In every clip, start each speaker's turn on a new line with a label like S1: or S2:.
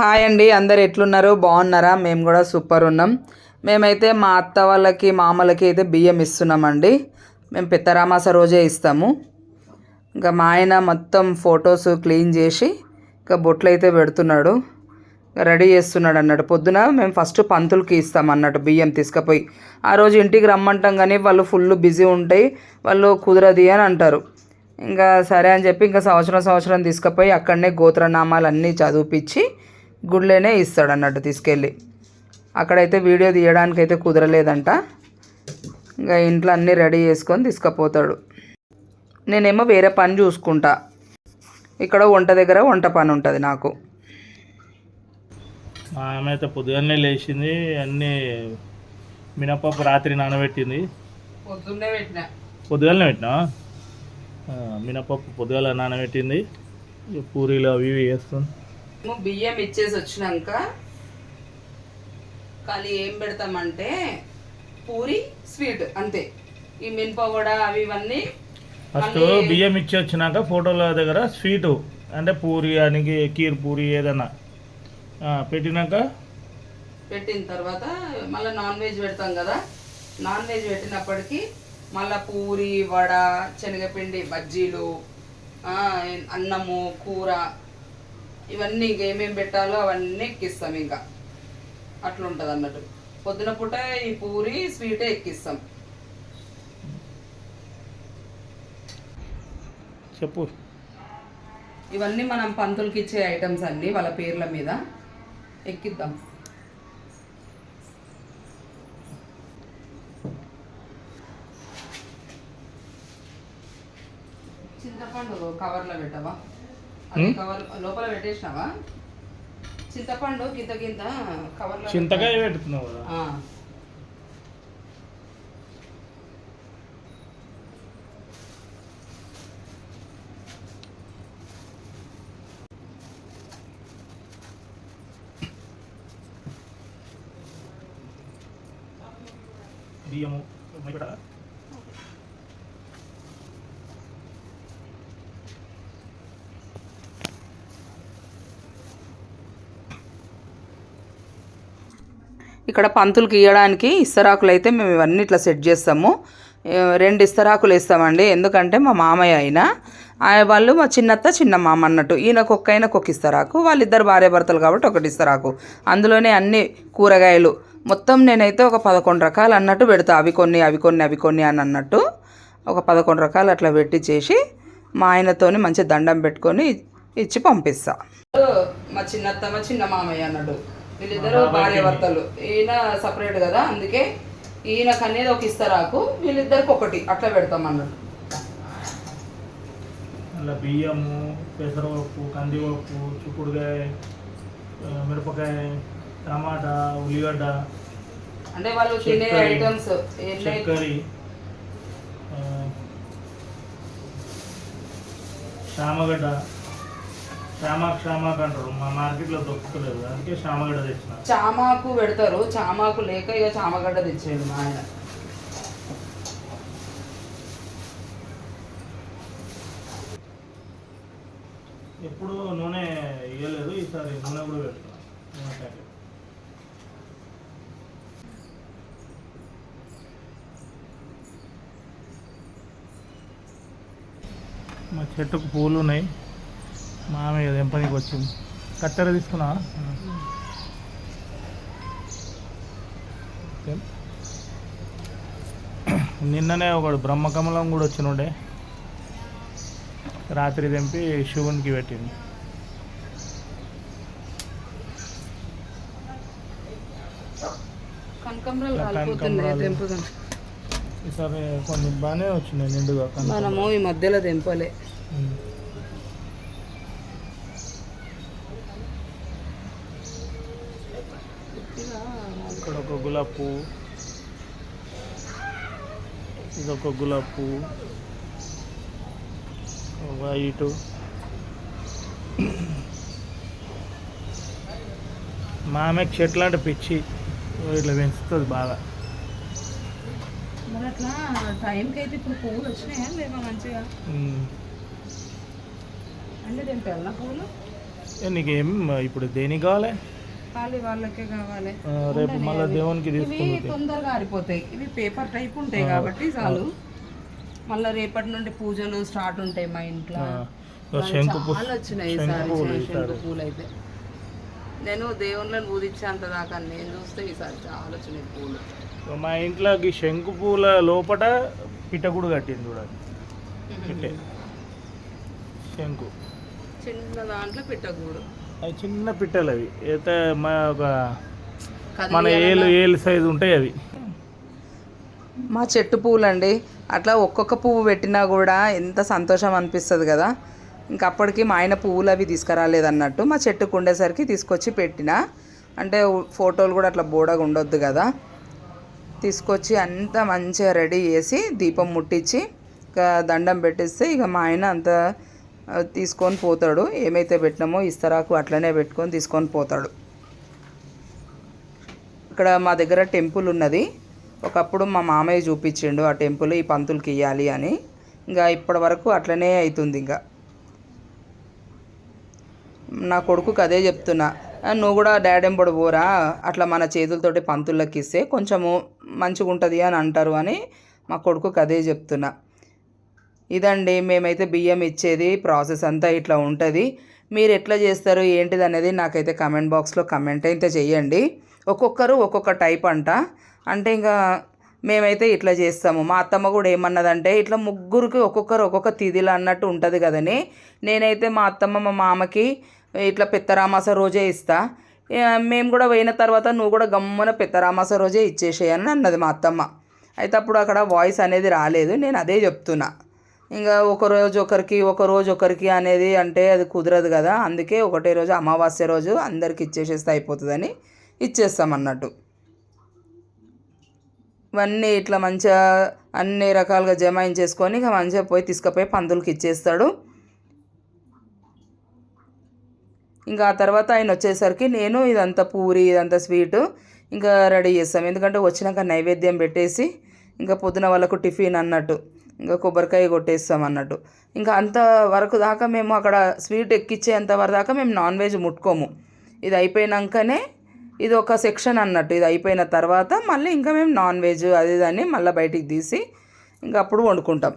S1: Hi అండి అందరు ఎట్లున్నారు? బాగున్నారా? మేము కూడా సూపర్ ఉన్నాం. మేమైతే మా అత్త వాళ్ళకి మామలకి అయితే బియ్యం ఇస్తున్నామండి. మేము పెద్దరామాస రోజే ఇస్తాము. ఇంకా మా ఆయన మొత్తం ఫొటోస్ క్లీన్ చేసి ఇంకా బొట్లు అయితే పెడుతున్నాడు రెడీ చేస్తున్నాడు అన్నట్టు. పొద్దున మేము ఫస్ట్ పంతులకి ఇస్తాం అన్నట్టు బియ్యం తీసుకుపోయి. ఆ రోజు ఇంటికి రమ్మంటాం కానీ వాళ్ళు ఫుల్ బిజీ ఉంటాయి. వాళ్ళు కుదరది అని అంటారు. ఇంకా సరే అని చెప్పి ఇంకా సంవత్సరం సంవత్సరం తీసుకుపోయి అక్కడనే గోత్రనామాలు అన్నీ చదివిపించి గుళ్ళోనే ఇస్తాడు అన్నట్టు తీసుకెళ్ళి. అక్కడైతే వీడియో తీయడానికి అయితే కుదరలేదంట. ఇంకా ఇంట్లో అన్నీ రెడీ చేసుకొని తీసుకుపోతాడు. నేనేమో వేరే పని చూసుకుంటా. ఇక్కడ వంట దగ్గర వంట పని ఉంటుంది నాకు.
S2: ఆమె అయితే పొద్దుగానే లేచింది. అన్నీ మినపప్పు రాత్రి నానబెట్టింది.
S1: పొద్దున్నే పెట్టిన.
S2: పొద్దుగాలనే పెట్టినా? మినపప్పు పొద్దుగాల నానబెట్టింది. పూరీలు అవి ఇవి వేస్తుంది
S1: బియ్యం ఇచ్చేసి వచ్చినాక కానీ ఏం పెడతామంటే పూరి స్వీట్ అంతే. ఈ మినపవడ అవి ఇవన్నీ
S2: ఫస్ట్ బియ్యం ఇచ్చి వచ్చినాక ఫోటోల దగ్గర స్వీటు అంటే పూరి అని కీర్ పూరి ఏదన్నా పెట్టినాక
S1: పెట్టిన తర్వాత మళ్ళీ నాన్ వెజ్ పెడతాం కదా. నాన్ వెజ్ పెట్టినప్పటికీ మళ్ళీ పూరి వడ శనగపిండి బజ్జీలు అన్నము కూర ఇవన్నీ ఇంకేమేమి పెట్టాలో అవన్నీ ఎక్కిస్తాం ఇంకా. అట్లుంటుంది అన్నట్టు. పొద్దున పూట ఈ పూరి స్వీటే ఎక్కిస్తాం.
S2: చెప్పు.
S1: ఇవన్నీ మనం పంతులకి ఇచ్చే ఐటమ్స్ అన్నీ వాళ్ళ పేర్ల మీద ఎక్కిద్దాం. చింతపండు కవర్లో పెట్టవా? లోపల పెట్టేసినావా? చింతపండు గింత గింత కవర్లో
S2: చింతకాయ పెడుతున్నావు కదా. బియ్యము ఇక్కడ
S1: పంతులకి ఇవ్వడానికి ఇస్తరాకులు అయితే మేము ఇవన్నీ ఇట్లా సెట్ చేస్తాము. రెండు ఇస్తరాకులు ఇస్తామండి ఎందుకంటే మా మామయ్య అయినా ఆయన వాళ్ళు మా చిన్నత్త చిన్న మామ అన్నట్టు. ఈయనకు ఒక్క ఆయనకు ఒక ఇస్తరాకు. వాళ్ళిద్దరు భార్య భర్తలు కాబట్టి ఒకటి ఇస్తరాకు. అందులోనే అన్ని కూరగాయలు. మొత్తం నేనైతే ఒక పదకొండు రకాలు అన్నట్టు పెడతా. అవి కొన్ని అవి కొన్ని అవి కొన్ని అని అన్నట్టు. ఒక పదకొండు రకాలు అట్లా పెట్టి చేసి మా ఆయనతోని మంచి దండం పెట్టుకొని ఇచ్చి పంపిస్తా. మా చిన్నత్త మా చిన్న మామయ్య అన్నట్టు వీళ్ళిద్దరు భార్య భర్తలు ఈయన సపరేట్ కదా అందుకే ఈయనకు అనేది ఒక ఇస్తరాకు వీళ్ళిద్దరికి ఒకటి అట్లా పెడతాం అన్నట్టు
S2: అలా బియ్యము పెసరపప్పు కందిపప్పు చిక్కుడుకాయ మిరపకాయ టమాటా ఉల్లిగడ్డ
S1: అంటే వాళ్ళు తినే ఐటమ్స్
S2: చక్కెర శామగడ్డ అంటారు మా మార్కెట్లో దొరుకుతలేదు. అందుకే తెచ్చిన.
S1: చామాకు పెడతారు. చామాకు లేక ఇక చామగడ్డ తెచ్చేయండి మా ఆయన.
S2: ఎప్పుడు నూనె ఇవ్వలేదు ఈసారి నూనె కూడా పెడుతున్నా నూనె ప్యాకెట్. మా చెట్టుకు పూలు ఉన్నాయి. మామయ్య తెంపనికి వచ్చింది. కత్తెర తీసుకున్నా? నిన్ననే ఒకడు బ్రహ్మకమలం కూడా వచ్చినుండే. రాత్రి తెంపి శివునికి పెట్టింది. ఈసారి కొన్ని బాగానే వచ్చినాయి నిండుగా.
S1: మనము ఈ మధ్యలో తెంపలే
S2: ఉమ్. ఇక్కడ ఒక గులాబ్ పువ్వు. ఇది ఒక గులాబ్ పువ్వు. వైట్. మా ఆమెకు చెట్లు అంటే పిచ్చి. ఇట్లా పెంచుతుంది బాగా.
S1: మరి అట్లా టైంకి అయితే ఇప్పుడు పువ్వులు వచ్చినాయా మంచిగా? పువ్వులు?
S2: నీకేం ఇప్పుడు దేనికి కావాలి
S1: ఖాళీ వాళ్ళకే కావాలి.
S2: రేపు మళ్ళీ. దేవునికి
S1: ఇవి తొందరగా ఆరిపోతాయి. ఇవి పేపర్ టైప్ ఉంటాయి కాబట్టి చాలు. మళ్ళీ రేపటి నుండి పూజలు స్టార్ట్ ఉంటాయి మా ఇంట్లో. చాలా వచ్చినాయి ఈసారి శంకు. పూలు అయితే. నేను దేవుళ్ళని పూజించేంత దాకా నేను చూస్తే ఈసారి చాలా వచ్చినాయి పూలు.
S2: మా ఇంట్లోకి శంకు పూల లోపట పిట్టగుడు కట్టింది చూడండి. పిట్టే. శంకు.
S1: చిన్న దాంట్లో పెట్టకూడదు
S2: అవి చిన్న పిట్టలు అవి. అయితే మా ఒక మన ఏలు ఏలు సైజు ఉంటాయి అవి.
S1: మా చెట్టు పువ్వులండి అట్లా ఒక్కొక్క పువ్వు పెట్టినా కూడా ఎంత సంతోషం అనిపిస్తుంది కదా. ఇంకా అప్పటికి మా ఆయన పువ్వులు అవి తీసుకురాలేదన్నట్టు మా చెట్టుకు ఉండేసరికి తీసుకొచ్చి పెట్టిన. అంటే ఫోటోలు కూడా అట్లా బోడగా ఉండొద్దు కదా. తీసుకొచ్చి అంతా మంచిగా రెడీ చేసి దీపం ముట్టించి ఇక దండం పెట్టిస్తే ఇక మా ఆయన అంత తీసుకొని పోతాడు. ఏమైతే పెట్టినామో ఇస్తరాకు అట్లనే పెట్టుకొని తీసుకొని పోతాడు. ఇక్కడ మా దగ్గర టెంపుల్ ఉన్నది. ఒకప్పుడు మా మామయ్య చూపించిండు ఆ టెంపుల్ ఈ పంతులకి ఇవ్వాలి అని. ఇంకా ఇప్పటి వరకు అట్లనే అవుతుంది ఇంకా. నా కొడుకుకి అదే చెప్తున్నా. నువ్వు కూడా డాడెంబడు పోరా. అట్లా మన చేతులతోటి పంతులకి ఇస్తే కొంచెము మంచిగా ఉంటుంది అని అంటారు అని మా కొడుకుకి అదే చెప్తున్నా. ఇదండి మేమైతే బియ్యం ఇచ్చేది ప్రాసెస్ అంతా ఇట్లా ఉంటుంది. మీరు ఎట్లా చేస్తారు ఏంటిది అనేది నాకైతే కమెంట్ బాక్స్లో కమెంట్ అయితే చేయండి ఒక్కొక్కరు ఒక్కొక్క టైప్ అంట. అంటే ఇంకా మేమైతే ఇట్లా చేస్తాము. మా అత్తమ్మ కూడా ఏమన్నదంటే ఇట్లా ముగ్గురికి ఒక్కొక్కరు ఒక్కొక్క తిథిలు అన్నట్టు ఉంటుంది కదని. నేనైతే మా అత్తమ్మ మా మామకి ఇట్లా పెత్తరామాస రోజే ఇస్తా. మేము కూడా పోయిన తర్వాత నువ్వు కూడా గమ్మున పెత్తరామాస రోజే ఇచ్చేసేయని అన్నది మా అత్తమ్మ. అయితే అప్పుడు అక్కడ వాయిస్ అనేది రాలేదు నేను అదే చెప్తున్నా. ఇంకా ఒక రోజు ఒకరికి ఒక రోజు ఒకరికి అనేది అంటే అది కుదరదు కదా. అందుకే ఒకటే రోజు అమావాస్య రోజు అందరికి ఇచ్చేసేస్తే అయిపోతుందని ఇచ్చేస్తాం అన్నట్టు. ఇవన్నీ ఇట్లా మంచిగా అన్ని రకాలుగా జమాయించేసుకొని ఇక మంచిగా పోయి తీసుకుపోయి పందులకి ఇచ్చేస్తాడు. ఇంకా ఆ తర్వాత ఆయన వచ్చేసరికి నేను ఇదంతా పూరి ఇదంతా స్వీట్ ఇంకా రెడీ చేస్తాం. ఎందుకంటే వచ్చినాక నైవేద్యం పెట్టేసి ఇంకా పొద్దున వాళ్ళకు టిఫిన్ అన్నట్టు. ఇంకా కొబ్బరికాయ కొట్టేస్తాం అన్నట్టు. ఇంకా అంత వరకు దాకా మేము అక్కడ స్వీట్ ఎక్కించేంత వరకు దాకా మేము నాన్ వెజ్ ముట్టుకోము. ఇది అయిపోయినాకనే ఇది ఒక సెక్షన్ అన్నట్టు. ఇది అయిపోయిన తర్వాత మళ్ళీ ఇంకా మేము నాన్ వెజ్ అది దాన్ని మళ్ళీ బయటికి తీసి ఇంకా అప్పుడు వండుకుంటాం.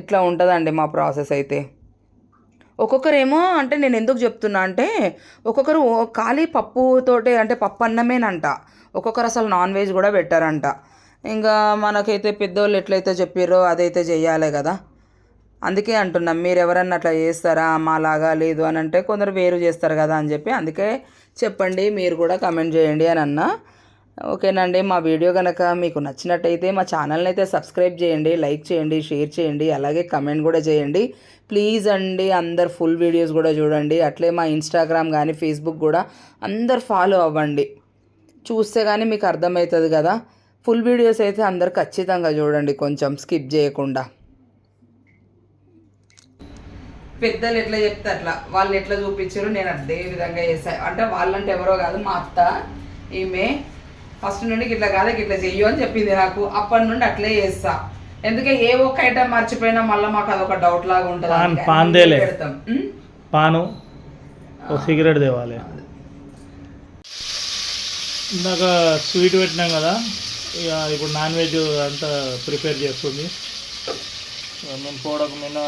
S1: ఇట్లా ఉంటుందండి మా ప్రాసెస్ అయితే. ఒక్కొక్కరేమో అంటే నేను ఎందుకు చెప్తున్నా అంటే ఒక్కొక్కరు ఖాళీ పప్పుతోటే అంటే పప్పు అన్నమేనంట ఒక్కొక్కరు అసలు నాన్ వెజ్ కూడా పెట్టారంట. ఇంకా మనకైతే పెద్దోళ్ళు ఎట్లయితే చెప్పారో అదైతే చెయ్యాలి కదా. అందుకే అంటున్నాం మీరు ఎవరన్నా అట్లా చేస్తారా? మాలాగా లేదు అని అంటే కొందరు వేరు చేస్తారు కదా అని చెప్పి అందుకే చెప్పండి మీరు కూడా కమెంట్ చేయండి అని అన్నా. ఓకేనండి మా వీడియో కనుక మీకు నచ్చినట్టయితే మా ఛానల్ని అయితే సబ్స్క్రైబ్ చేయండి లైక్ చేయండి షేర్ చేయండి అలాగే కమెంట్ కూడా చేయండి. ప్లీజ్ అండి అందరు ఫుల్ వీడియోస్ కూడా చూడండి. అట్లే మా ఇన్స్టాగ్రామ్ కానీ ఫేస్బుక్ కూడా అందరు ఫాలో అవ్వండి. చూస్తే కానీ మీకు అర్థమవుతుంది కదా. ఫుల్ వీడియోస్ అయితే అందరు ఖచ్చితంగా చూడండి కొంచెం స్కిప్ చేయకుండా. పెద్దలు ఎట్లా చెప్తే అట్లా. వాళ్ళు ఎట్లా చూపించారు నేను అదే విధంగా చేస్తాను అంటే వాళ్ళంటే ఎవరో కాదు మా అత్త ఈమె ఫస్ట్ నుండి ఇట్లా కాదా ఇట్లా చెయ్యు అని చెప్పింది నాకు. అప్పటి నుండి అట్లే చేస్తా. ఎందుకంటే ఏ ఒక్క ఐటమ్ మర్చిపోయినా మళ్ళీ మాకు అదొక డౌట్ లాగా ఉంటుంది పెడతాం. ఉం?
S2: పాను ఒక సిగరెట్ తేవాలి. ఇందాక స్వీట్ పెట్టినాం కదా ఇప్పుడు నాన్ వెజ్ అంతా ప్రిపేర్ చేస్తుంది. మేము పోవడానికి మీద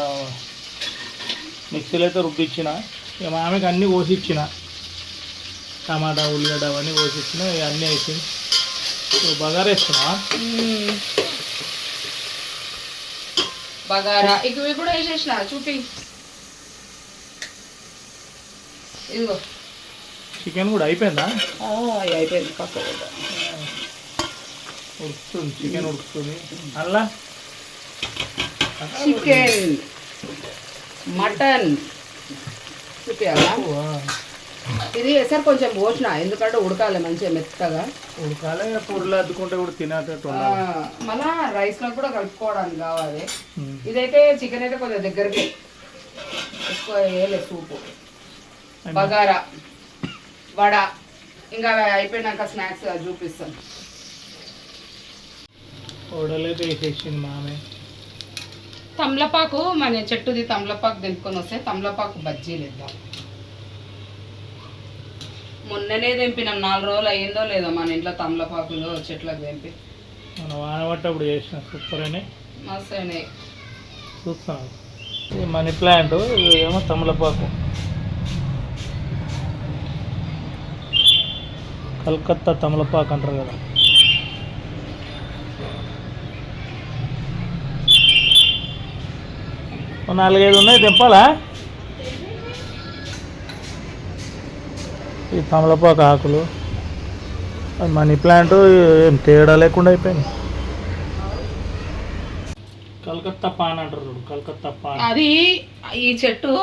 S2: మిక్సీలో అయితే రుబ్బిచ్చిన. ఇక మా ఆమెకి అన్నీ కోసి ఇచ్చిన టమాటా ఉల్లిగడ్డ అవన్నీ కోసి ఇచ్చిన ఇక అన్నీ వేసింది. బగారా వేస్తున్నా.
S1: బగారా. ఇక ఇవి కూడా వేసేసిన చూపి. ఇదిగో.
S2: చికెన్ కూడా అయిపోయిందా?
S1: అయిపోయింది పక్క
S2: ఉడుకుతుంది చికెన్ ఉడుకుతుంది. అలా
S1: చికెన్ మటన్. చూపించాలా ఇది ఎసరు కొంచెం పోసిన ఎందుకంటే ఉడకాలి మంచిగా మెత్తగా.
S2: ఉడకాలి పొరులు అద్దుకుంటే కూడా తినేటట్టు
S1: మళ్ళా రైస్లో కూడా కలుపుకోవడానికి కావాలి. ఇదైతే చికెన్ అయితే కొంచెం దగ్గరికి ఎక్కువ వేయలేదు సూపు. బగారా వడ. ఇంకా అయిపోయినాక స్నాక్స్ చూపిస్తాం.
S2: ఓడలైతే వేసేసింది మామే.
S1: తమలపాకు మన చెట్టుది తమలపాకు తెంపుకొని వస్తే తమలపాకు బజ్జీలు ఇద్దాం మొన్ననే తెంపినాం నాలుగు రోజులు అయ్యిందో లేదో మన ఇంట్లో తమలపాకులు చెట్లకు తెంపి
S2: మన వాన పట్టప్పుడు చేసిన సూపర్ అని
S1: మస్తు అయినాయి.
S2: చూస్తాం ఇది మనీ ప్లాంట్ ఏమో తమలపాకు. కలకత్తా తమలపాకు అంటారు కదా. నాలుగైదు ఉన్నాయి తెంపాలా? ఈ తమలపాకు ఆకులు అది మనీ ప్లాంట్ ఏం తేడా లేకుండా అయిపోయింది. కలకత్తా పాన్ అంటారు కలకత్తా పాన్.
S1: అది ఈ చెట్టు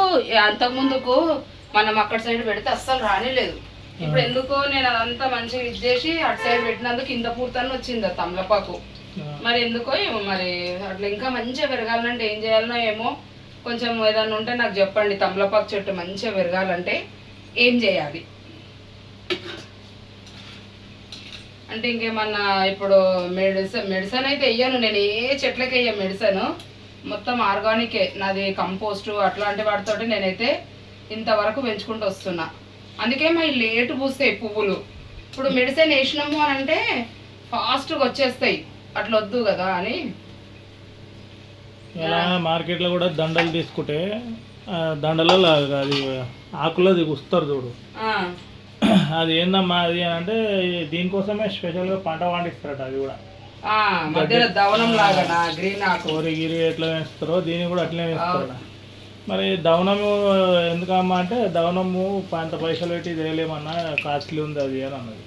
S1: అంతకు ముందుకు మనం అక్కడ సైడ్ పెడితే అస్సలు రానిలేదు ఇప్పుడు ఎందుకో నేను అదంతా మంచిగా ఇది చేసి అటు సైడ్ పెట్టినందుకు కింద పూర్తని వచ్చింది ఆ తమలపాకు. మరి ఎందుకో ఏమో మరి అట్లా ఇంకా మంచిగా పెరగాలంటే ఏం చేయాలనో ఏమో కొంచెం ఏదైనా ఉంటే నాకు చెప్పండి. తమలపాకు చెట్టు మంచిగా పెరగాలంటే ఏం చేయాలి? అంటే ఇంకేమన్నా ఇప్పుడు మెడిసిన్ మెడిసిన్ అయితే వెయ్యను నేను ఏ చెట్లకి వెయ్య మెడిసిన్. మొత్తం ఆర్గానికే. నాది కంపోస్ట్ అట్లాంటి వాటితోటి నేనైతే ఇంతవరకు పెంచుకుంటూ వస్తున్నా. అందుకే మా లేటు పూస్తాయి పువ్వులు. ఇప్పుడు మెడిసిన్ వేసినాము అని అంటే ఫాస్ట్గా వచ్చేస్తాయి. అట్లా వద్దు కదా అని
S2: ఇలా మార్కెట్లో కూడా దండలు తీసుకుంటే దండలలో అది ఆకులది గుస్తారు చూడు. అది ఏందమ్మా అది అని అంటే దీనికోసమే స్పెషల్గా పంట పండిస్తారట అది కూడా.
S1: మధ్యలో దవనం లాగా గ్రీన్ ఆకు.
S2: కోరి గిరి ఎట్లా వేస్తారో దీన్ని కూడా అట్లనే వేస్తారట. మరి దవనము ఎందుకమ్మా అంటే దవనము అంత పైసలు పెట్టి చేయలేమన్నా కాస్ట్లీ ఉంది అది అని అన్నది.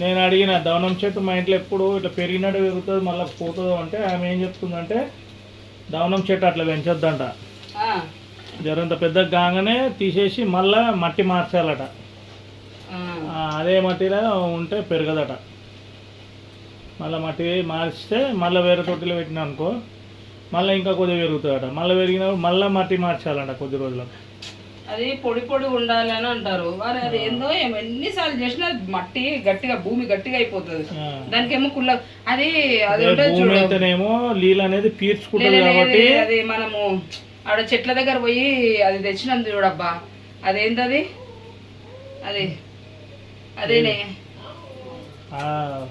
S2: నేను అడిగిన దవనం చెట్టు మా ఇంట్లో ఎప్పుడు ఇట్లా పెరిగినట్టు పెరుగుతుంది మళ్ళీ పోతుంది అంటే ఆమె ఏం చెప్తుందంటే దవనం చెట్టు అట్లా పెంచొద్దంట. జరంత పెద్ద కాగానే తీసేసి మళ్ళా మట్టి మార్చాలట. అదే మట్టిలో ఉంటే పెరగదట. మళ్ళీ మట్టి మార్చితే మళ్ళీ వేరే తొట్టిలో పెట్టినా అనుకో మళ్ళీ ఇంకా కొద్దిగా పెరుగుతుందట మళ్ళీ పెరిగినప్పుడు మళ్ళీ మట్టి మార్చాలంట కొద్ది రోజులకు.
S1: అది పొడి పొడి ఉండాలి అని అంటారు. మరి అది ఏందో ఏమో ఎన్నిసార్లు చేసినా మట్టి గట్టిగా భూమి గట్టిగా అయిపోతుంది.
S2: ఆ.
S1: దానికేమో కుళ్ళ అది అది
S2: అయితేనేమో నీళ్ళు అనేది పీల్చుకుంటుంది కాబట్టి
S1: అది మనము ఆడ చెట్ల దగ్గర పోయి అది తెచ్చినాం చూడబ్బా. అదేంటది? అది అదేనే.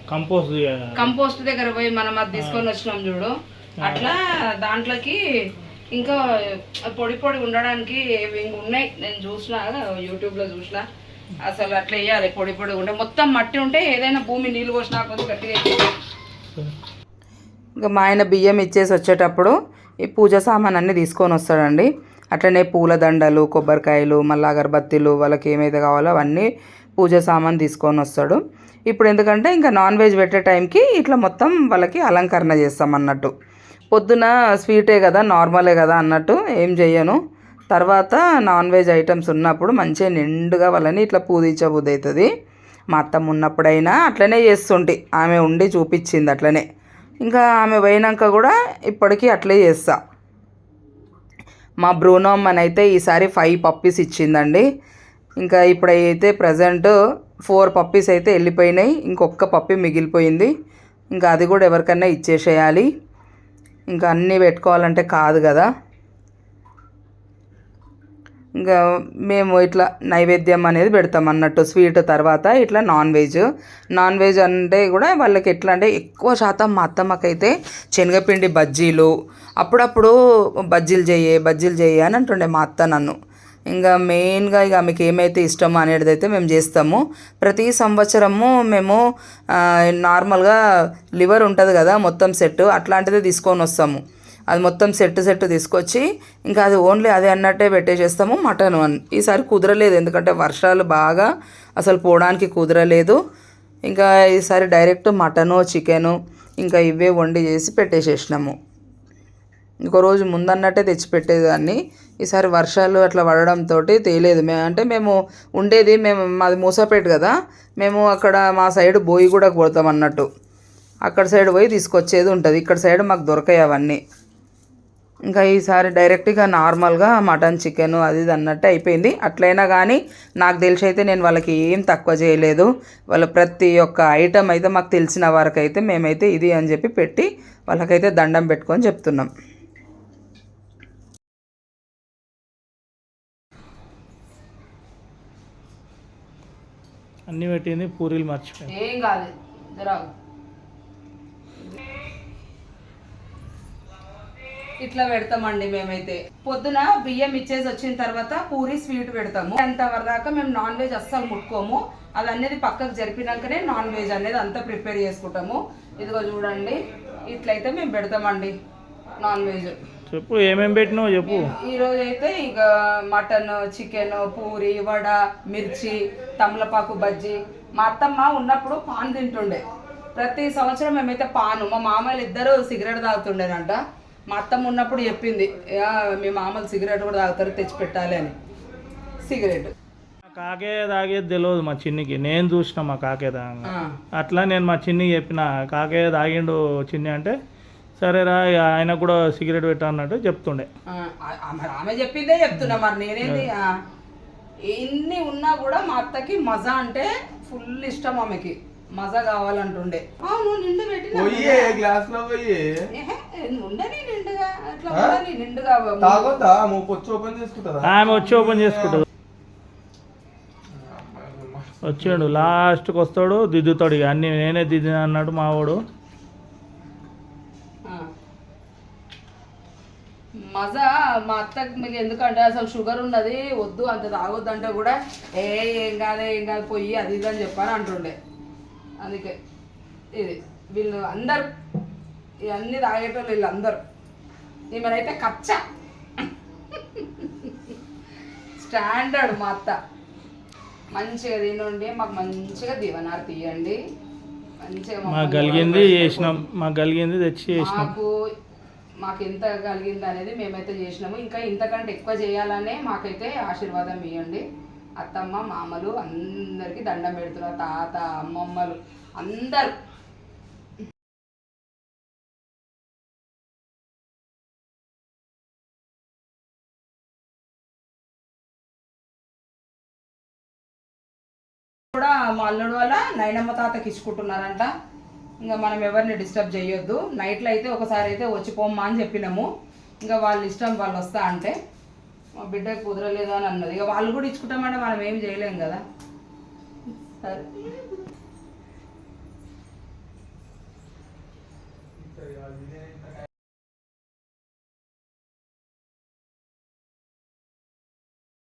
S2: కంపోజ్
S1: కంపోస్ట్ దగ్గర పోయి మనం అది తీసుకొని వచ్చినాం చూడు. అట్లా దాంట్లోకి ఇంకా పొడి పొడి ఉండడానికి ఏవి ఇంక ఉన్నాయి. నేను చూసిన యూట్యూబ్లో చూసిన. అసలు అట్లా వేయాలి పొడి పొడి ఉంటే. మొత్తం మట్టి ఉంటే ఏదైనా భూమి నీళ్ళు పోసినా కొద్ది గట్టిగా ఇంకా మా ఆయన బియ్యం ఇచ్చేసి వచ్చేటప్పుడు ఈ పూజ సామాన్ అన్నీ తీసుకొని వస్తాడండి. అట్లనే పూల దండలు కొబ్బరికాయలు మళ్ళీ అగరబత్తీలు వాళ్ళకి ఏమైతే కావాలో అవన్నీ పూజ సామాన్ తీసుకొని వస్తాడు. ఇప్పుడు ఎందుకంటే ఇంకా నాన్ వెజ్ పెట్టే టైంకి ఇట్లా మొత్తం వాళ్ళకి అలంకరణ చేస్తాం అన్నట్టు పొద్దున స్వీటే కదా నార్మలే కదా అన్నట్టు ఏం చెయ్యను. తర్వాత నాన్ వెజ్ ఐటమ్స్ ఉన్నప్పుడు మంచిగా నిండుగా వాళ్ళని ఇట్లా పూజించబుద్ధి అవుతుంది మా అత్తమ్మ ఉన్నప్పుడైనా అట్లనే చేస్తుంటే. ఆమె ఉండి చూపించింది అట్లనే. ఇంకా ఆమె పోయినాక కూడా ఇప్పటికీ అట్లే చేస్తా. మా బ్రూనో అయితే ఈసారి ఫైవ్ పప్పీస్ ఇచ్చిందండి. ఇంకా ఇప్పుడైతే ప్రజెంట్ ఫోర్ పప్పీస్ అయితే వెళ్ళిపోయినాయి. ఇంకొక పప్పి మిగిలిపోయింది. ఇంకా అది కూడా ఎవరికన్నా ఇచ్చేసేయాలి. ఇంకా అన్నీ పెట్టుకోవాలంటే కాదు కదా. ఇంకా మేము ఇట్లా నైవేద్యం అనేది పెడతాం అన్నట్టు స్వీట్ తర్వాత ఇట్లా నాన్ వెజ్. నాన్ వెజ్ అంటే కూడా వాళ్ళకి ఎట్లా అంటే ఎక్కువ శాతం మా అత్తమ్మకైతే శనగపిండి బజ్జీలు అప్పుడప్పుడు బజ్జీలు చేయి బజ్జీలు చేయి అని అంటుండే మా అత్త నన్ను. ఇంకా మెయిన్గా ఇక మీకు ఏమైతే ఇష్టమో అనేది అయితే మేము చేస్తాము. ప్రతి సంవత్సరము మేము నార్మల్గా లివర్ ఉంటుంది కదా మొత్తం సెట్ అట్లాంటిది తీసుకొని వస్తాము. అది మొత్తం సెట్ సెట్ తీసుకొచ్చి ఇంకా అది ఓన్లీ అదే అన్నట్టే పెట్టేసేస్తాము. మటన్ అని ఈసారి కుదరలేదు ఎందుకంటే వర్షాలు బాగా అసలు పోవడానికి కుదరలేదు. ఇంకా ఈసారి డైరెక్ట్ మటను చికెను ఇంకా ఇవే వండి చేసి పెట్టేసేసినాము. ఇంకో రోజు ముందన్నట్టే తెచ్చి పెట్టేదాన్ని. ఈసారి వర్షాలు అట్లా పడడంతో తేలేదు మే అంటే మేము ఉండేది మేము మాది మూసాపేట కదా మేము అక్కడ మా సైడ్ బోయి కూడా కొడతాం అన్నట్టు. అక్కడ సైడ్ పోయి తీసుకొచ్చేది ఉంటుంది. ఇక్కడ సైడ్ మాకు దొరకాయి అవన్నీ. ఇంకా ఈసారి డైరెక్ట్గా నార్మల్గా మటన్ చికెన్ అది ఇది అన్నట్టు అయిపోయింది. అట్లయినా కానీ నాకు తెలిసి అయితే నేను వాళ్ళకి ఏం తక్కువ చేయలేదు. వాళ్ళ ప్రతి ఒక్క ఐటమ్ అయితే మాకు తెలిసిన వరకు అయితే మేమైతే ఇది అని చెప్పి పెట్టి వాళ్ళకైతే దండం పెట్టుకొని చెప్తున్నాం.
S2: అన్నీ పెట్టింది పూరీలు మర్చిపోయింది
S1: ఏం కాదు జరా ఇట్లా పెడతామండి మేమైతే. పొద్దున బియ్యం ఇచ్చేసి వచ్చిన తర్వాత పూరి స్వీట్ పెడతాము. అంత దాకా మేము నాన్ వెజ్ అస్సలు ముట్టుకోము. అది అనేది పక్కకు జరిపినాకనే నాన్ వెజ్ అనేది అంతా ప్రిపేర్ చేసుకుంటాము. ఇదిగో చూడండి ఇట్లయితే మేము పెడతామండి నాన్ వెజ్.
S2: చెప్పు ఏమేమి పెట్టినావు చెప్పు.
S1: ఈ రోజు అయితే ఇక మటన్ చికెన్ పూరి వడ మిర్చి తమలపాకు బజ్జీ. మా అత్తమ్మ ఉన్నప్పుడు పాన్ తింటుండే. ప్రతి సంవత్సరం మేమైతే పాను. మా మామయ్యలు ఇద్దరు సిగరెట్ తాగుతుండేనంట. మా అత్తమ్మ ఉన్నప్పుడు చెప్పింది "ఆ, మీ మామలు సిగరెట్ కూడా తాగుతారు తెచ్చి పెట్టాలి అని. సిగరెట్.
S2: కాకే తాగేది తెలియదు మా చిన్నికి. నేను చూసిన మా కాకే తాగ అట్లా నేను మా చిన్ని చెప్పిన కాకే తాగిండు చిన్ని అంటే సరేరా ఇక ఆయన కూడా సిగరెట్ పెట్టా అన్నట్టు చెప్తుండే.
S1: ఆమె చెప్పిందే చెప్తున్నా మరి నేనేంది ఆ, ఎన్ని ఉన్నా కూడా మా అత్తకి మజా అంటే ఫుల్ ఇష్టం ఆమెకి. మజా కావాలంటుండే. అవును నిండు పెట్టినా
S2: ఆమె. వచ్చి ఓపెన్ చేసుకుంటుంది? వచ్చాడు లాస్ట్కి వస్తాడు దిద్దుతాడు ఇక. అన్ని నేనే దిద్దిన అన్నాడు మావాడు
S1: ఆ. మజా మా అత్తకి మీకు ఎందుకంటే అసలు షుగర్ ఉన్నది వద్దు అంత తాగొద్దు అంటే కూడా ఏ ఏం కాదే ఏం కాదు పొయ్యి అది ఇది అని చెప్పని అంటుండే. అందుకే ఇది వీళ్ళు అందరు ఇవన్నీ తాగేటోళ్ళు వీళ్ళు అందరు ఈమెనైతే కచ్చ. స్టాండర్డ్ మా అత్త. మంచిగా తినండి మాకు మంచిగా దివనారు తీయండి. మంచిగా
S2: మాకు కలిగింది. చేసినాం మాకు కలిగింది తెచ్చి చేసినాం.
S1: మాకు మాకు ఎంత కలిగింది అనేది మేమైతే చేసినాము. ఇంకా ఇంతకంటే ఎక్కువ చేయాలనే మాకైతే ఆశీర్వాదం ఇవ్వండి అత్తమ్మ మామలు అందరికీ దండం పెడుతున్నారు. తాత అమ్మమ్మలు అందరు. కూడా మా అల్లుడు వల్ల నైనమ్మ తాతకి ఇచ్చుకుంటున్నారంట. ఇంకా మనం ఎవరిని డిస్టర్బ్ చేయొద్దు. నైట్లో అయితే ఒకసారి అయితే వచ్చి పోమ్మా అని చెప్పినాము. ఇంకా వాళ్ళ ఇష్టం వాళ్ళు వస్తా అంటే మా బిడ్డకి కుదరలేదు అని అన్నది. ఇక వాళ్ళు కూడా ఇచ్చుకుంటామంటే మనం ఏం చేయలేం కదా. సరే.